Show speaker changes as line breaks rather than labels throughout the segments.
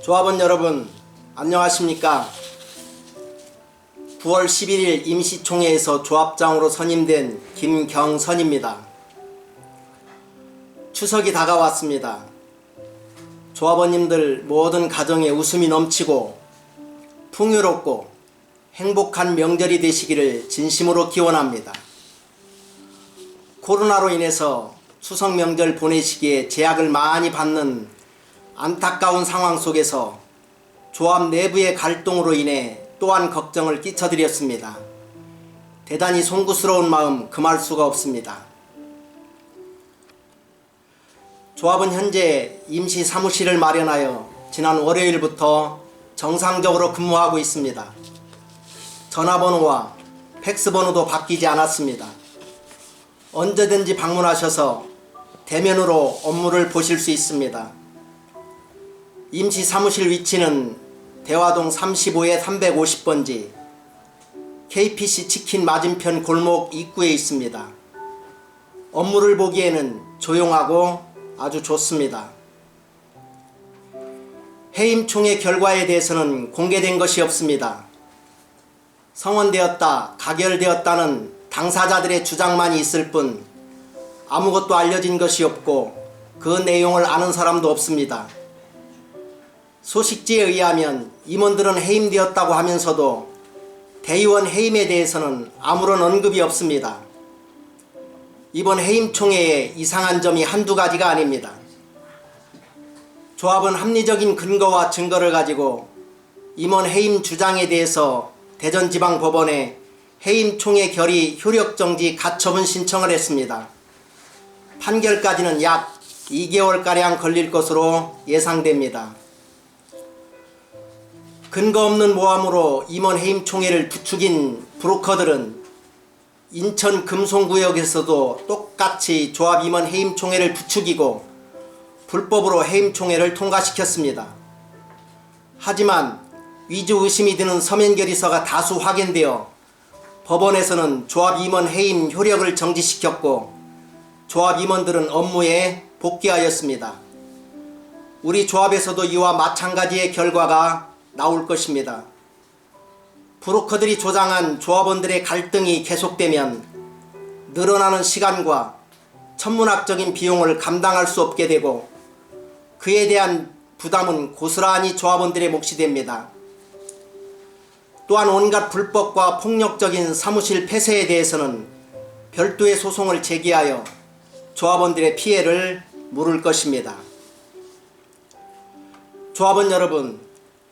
조합원 여러분 안녕하십니까? 9월 11일 임시총회에서 조합장으로 선임된 김경선입니다. 추석이 다가왔습니다. 조합원님들 모든 가정에 웃음이 넘치고 풍요롭고 행복한 명절이 되시기를 진심으로 기원합니다. 코로나로 인해서 추석 명절 보내시기에 제약을 많이 받는 안타까운 상황 속에서 조합 내부의 갈등으로 인해 또한 걱정을 끼쳐드렸습니다. 대단히 송구스러운 마음 금할 수가 없습니다. 조합은 현재 임시 사무실을 마련하여 지난 월요일부터 정상적으로 근무하고 있습니다. 전화번호와 팩스 번호도 바뀌지 않았습니다. 언제든지 방문하셔서 대면으로 업무를 보실 수 있습니다. 임시 사무실 위치는 대화동 35에 350번지 KPC 치킨 맞은편 골목 입구에 있습니다. 업무를 보기에는 조용하고 아주 좋습니다. 해임 총회 결과에 대해서는 공개된 것이 없습니다. 성원되었다, 가결되었다는 당사자들의 주장만이 있을 뿐 아무것도 알려진 것이 없고 그 내용을 아는 사람도 없습니다. 소식지에 의하면 임원들은 해임되었다고 하면서도 대의원 해임에 대해서는 아무런 언급이 없습니다. 이번 해임 총회에 이상한 점이 한두 가지가 아닙니다. 조합은 합리적인 근거와 증거를 가지고 임원 해임 주장에 대해서 대전지방법원에 해임 총회 결의 효력 정지 가처분 신청을 했습니다. 판결까지는 약 2개월가량 걸릴 것으로 예상됩니다. 근거 없는 모함으로 임원 해임 총회를 부추긴 브로커들은 인천 금송구역에서도 똑같이 조합 임원 해임 총회를 부추기고 불법으로 해임 총회를 통과시켰습니다. 하지만 위조 의심이 드는 서면 결의서가 다수 확인되어 법원에서는 조합 임원 해임 효력을 정지시켰고 조합 임원들은 업무에 복귀하였습니다. 우리 조합에서도 이와 마찬가지의 결과가 나올 것입니다. 브로커들이 조장한 조합원들의 갈등이 계속되면 늘어나는 시간과 천문학적인 비용을 감당할 수 없게 되고 그에 대한 부담은 고스란히 조합원들의 몫이 됩니다. 또한 온갖 불법과 폭력적인 사무실 폐쇄에 대해서는 별도의 소송을 제기하여 조합원들의 피해를 물을 것입니다. 조합원 여러분,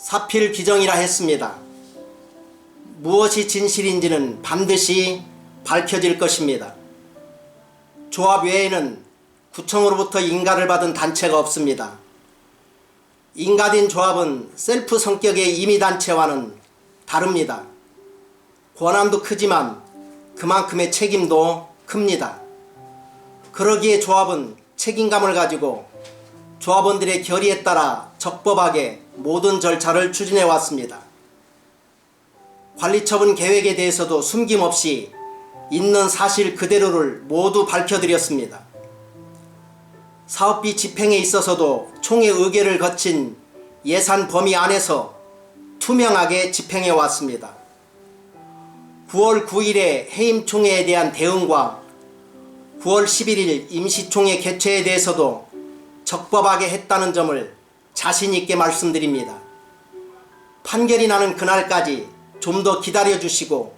사필 규정이라 했습니다. 무엇이 진실인지는 반드시 밝혀질 것입니다. 조합 외에는 구청으로부터 인가를 받은 단체가 없습니다. 인가된 조합은 셀프 성격의 임의단체와는 다릅니다. 권한도 크지만 그만큼의 책임도 큽니다. 그러기에 조합은 책임감을 가지고 조합원들의 결의에 따라 적법하게 모든 절차를 추진해 왔습니다. 관리처분 계획에 대해서도 숨김없이 있는 사실 그대로를 모두 밝혀드렸습니다. 사업비 집행에 있어서도 총회 의결을 거친 예산 범위 안에서 투명하게 집행해 왔습니다. 9월 9일에 해임 총회에 대한 대응과 9월 11일 임시총회 개최에 대해서도 적법하게 했다는 점을 자신 있게 말씀드립니다. 판결이 나는 그날까지 좀 더 기다려 주시고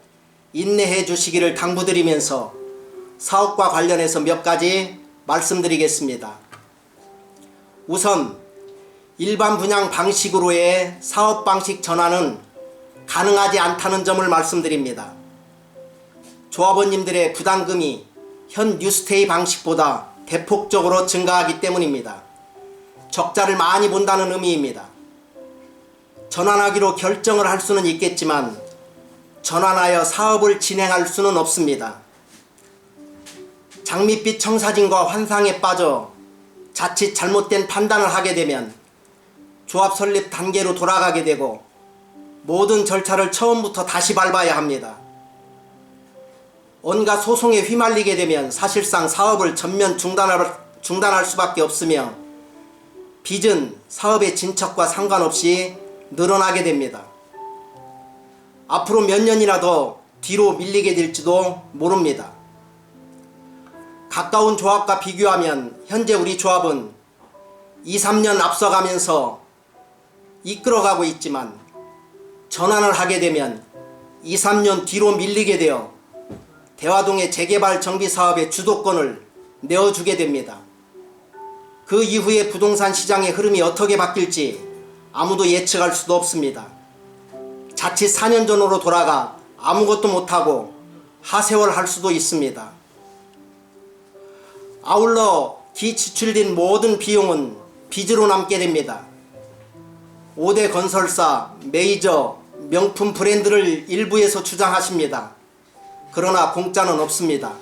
인내해 주시기를 당부드리면서 사업과 관련해서 몇 가지 말씀드리겠습니다. 우선 일반 분양 방식으로의 사업 방식 전환은 가능하지 않다는 점을 말씀드립니다. 조합원님들의 부담금이 현 뉴스테이 방식보다 대폭적으로 증가하기 때문입니다. 적자를 많이 본다는 의미입니다. 전환하기로 결정을 할 수는 있겠지만 전환하여 사업을 진행할 수는 없습니다. 장밋빛 청사진과 환상에 빠져 자칫 잘못된 판단을 하게 되면 조합 설립 단계로 돌아가게 되고 모든 절차를 처음부터 다시 밟아야 합니다. 온갖 소송에 휘말리게 되면 사실상 사업을 전면 중단할, 중단할 수밖에 없으며 빚은 사업의 진척과 상관없이 늘어나게 됩니다. 앞으로 몇 년이나 더 뒤로 밀리게 될지도 모릅니다. 가까운 조합과 비교하면 현재 우리 조합은 2, 3년 앞서가면서 이끌어가고 있지만 전환을 하게 되면 2, 3년 뒤로 밀리게 되어 대화동의 재개발 정비 사업의 주도권을 내어주게 됩니다. 그 이후에 부동산 시장의 흐름이 어떻게 바뀔지 아무도 예측할 수도 없습니다. 자칫 4년 전으로 돌아가 아무것도 못하고 하세월 할 수도 있습니다. 아울러 기지출된 모든 비용은 빚으로 남게 됩니다. 5대 건설사, 메이저, 명품 브랜드를 일부에서 주장하십니다. 그러나 공짜는 없습니다.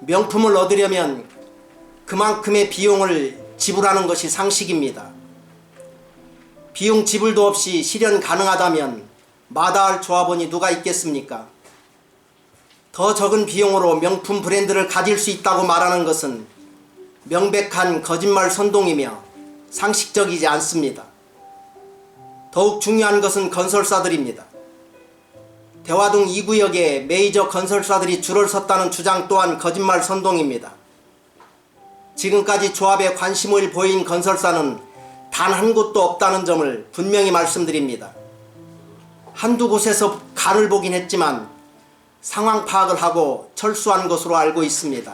명품을 얻으려면 그만큼의 비용을 지불하는 것이 상식입니다. 비용 지불도 없이 실현 가능하다면 마다할 조합원이 누가 있겠습니까? 더 적은 비용으로 명품 브랜드를 가질 수 있다고 말하는 것은 명백한 거짓말 선동이며 상식적이지 않습니다. 더욱 중요한 것은 건설사들입니다. 대화동 2구역에 메이저 건설사들이 줄을 섰다는 주장 또한 거짓말 선동입니다. 지금까지 조합에 관심을 보인 건설사는 단 한 곳도 없다는 점을 분명히 말씀드립니다. 한두 곳에서 간을 보긴 했지만 상황 파악을 하고 철수한 것으로 알고 있습니다.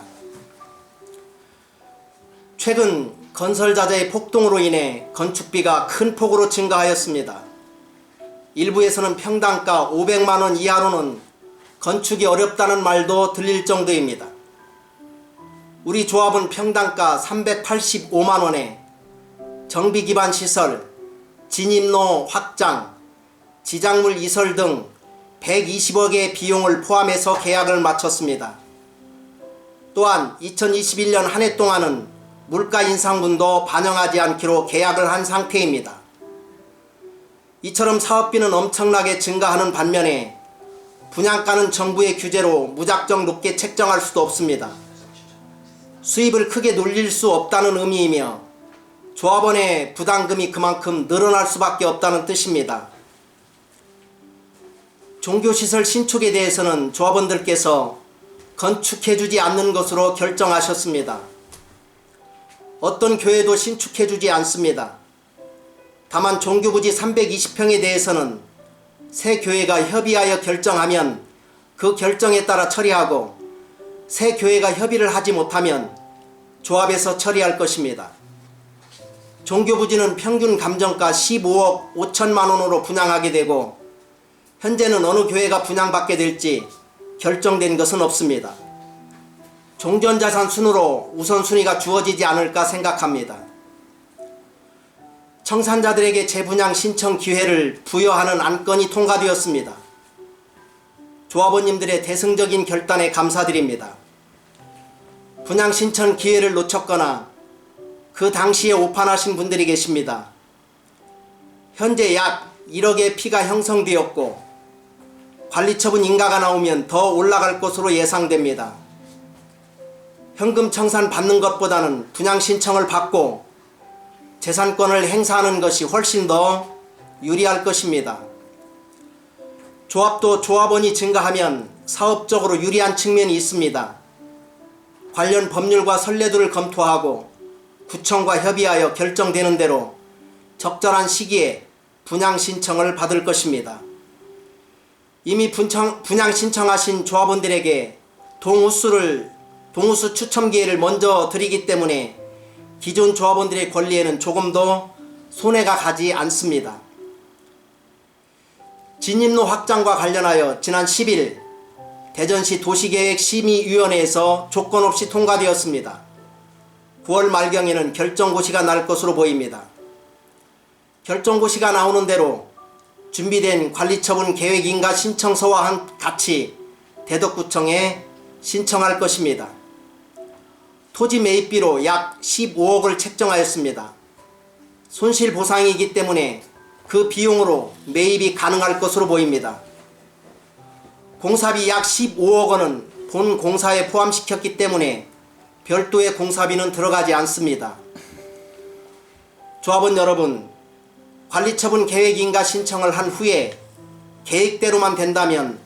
최근 건설자재의 폭등으로 인해 건축비가 큰 폭으로 증가하였습니다. 일부에서는 평당가 500만원 이하로는 건축이 어렵다는 말도 들릴 정도입니다. 우리 조합은 평당가 385만원에 정비 기반 시설, 진입로 확장, 지작물 이설 등 120억의 비용을 포함해서 계약을 마쳤습니다. 또한 2021년 한 해 동안은 물가 인상분도 반영하지 않기로 계약을 한 상태입니다. 이처럼 사업비는 엄청나게 증가하는 반면에 분양가는 정부의 규제로 무작정 높게 책정할 수도 없습니다. 수입을 크게 놀릴 수 없다는 의미이며 조합원의 부담금이 그만큼 늘어날 수밖에 없다는 뜻입니다. 종교시설 신축에 대해서는 조합원들께서 건축해주지 않는 것으로 결정하셨습니다. 어떤 교회도 신축해주지 않습니다. 다만 종교부지 320평에 대해서는 새 교회가 협의하여 결정하면 그 결정에 따라 처리하고 새 교회가 협의를 하지 못하면 조합에서 처리할 것입니다. 종교부지는 평균 감정가 15억 5천만 원으로 분양하게 되고 현재는 어느 교회가 분양받게 될지 결정된 것은 없습니다. 종전자산 순으로 우선순위가 주어지지 않을까 생각합니다. 청산자들에게 재분양 신청 기회를 부여하는 안건이 통과되었습니다. 조합원님들의 대승적인 결단에 감사드립니다. 분양 신청 기회를 놓쳤거나 그 당시에 오판하신 분들이 계십니다. 현재 약 1억의 피가 형성되었고 관리처분 인가가 나오면 더 올라갈 것으로 예상됩니다. 현금 청산 받는 것보다는 분양 신청을 받고 재산권을 행사하는 것이 훨씬 더 유리할 것입니다. 조합도 조합원이 증가하면 사업적으로 유리한 측면이 있습니다. 관련 법률과 선례들을 검토하고 구청과 협의하여 결정되는 대로 적절한 시기에 분양 신청을 받을 것입니다. 이미 분청, 분양 신청하신 조합원들에게 동우수를 동우수 추첨 기회를 먼저 드리기 때문에 기존 조합원들의 권리에는 조금 더 손해가 가지 않습니다. 진입로 확장과 관련하여 지난 10일 대전시 도시계획심의위원회에서 조건 없이 통과되었습니다. 9월 말경에는 결정고시가 날 것으로 보입니다. 결정고시가 나오는 대로 준비된 관리처분 계획인가 신청서와 같이 대덕구청에 신청할 것입니다. 토지 매입비로 약 15억을 책정하였습니다. 손실 보상이기 때문에 그 비용으로 매입이 가능할 것으로 보입니다. 공사비 약 15억 원은 본 공사에 포함시켰기 때문에 별도의 공사비는 들어가지 않습니다. 조합원 여러분, 관리처분 계획 인가 신청을 한 후에 계획대로만 된다면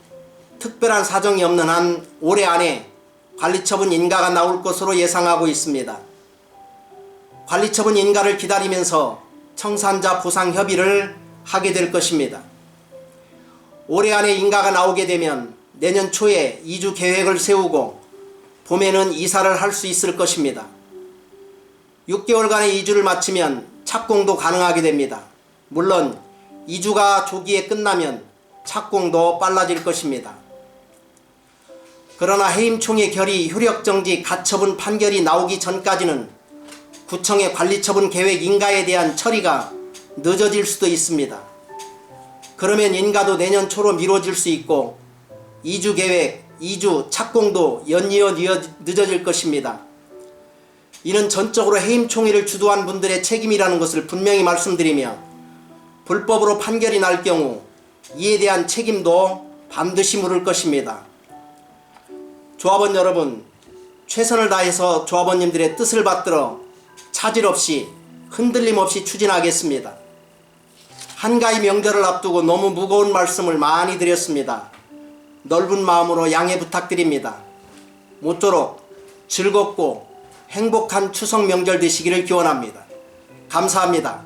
특별한 사정이 없는 한 올해 안에 관리처분 인가가 나올 것으로 예상하고 있습니다. 관리처분 인가를 기다리면서 청산자 보상 협의를 하게 될 것입니다. 올해 안에 인가가 나오게 되면 내년 초에 이주 계획을 세우고 봄에는 이사를 할 수 있을 것입니다. 6개월간의 이주를 마치면 착공도 가능하게 됩니다. 물론 이주가 조기에 끝나면 착공도 빨라질 것입니다. 그러나 해임총회 결의 효력정지 가처분 판결이 나오기 전까지는 구청의 관리처분 계획 인가에 대한 처리가 늦어질 수도 있습니다. 그러면 인가도 내년 초로 미뤄질 수 있고 이주 계획, 이주 착공도 연이어 늦어- 늦어질 것입니다. 이는 전적으로 해임총회를 주도한 분들의 책임이라는 것을 분명히 말씀드리며 불법으로 판결이 날 경우 이에 대한 책임도 반드시 물을 것입니다. 조합원 여러분, 최선을 다해서 조합원님들의 뜻을 받들어 차질 없이 흔들림 없이 추진하겠습니다. 한가위 명절을 앞두고 너무 무거운 말씀을 많이 드렸습니다. 넓은 마음으로 양해 부탁드립니다. 모쪼록 즐겁고 행복한 추석 명절 되시기를 기원합니다. 감사합니다.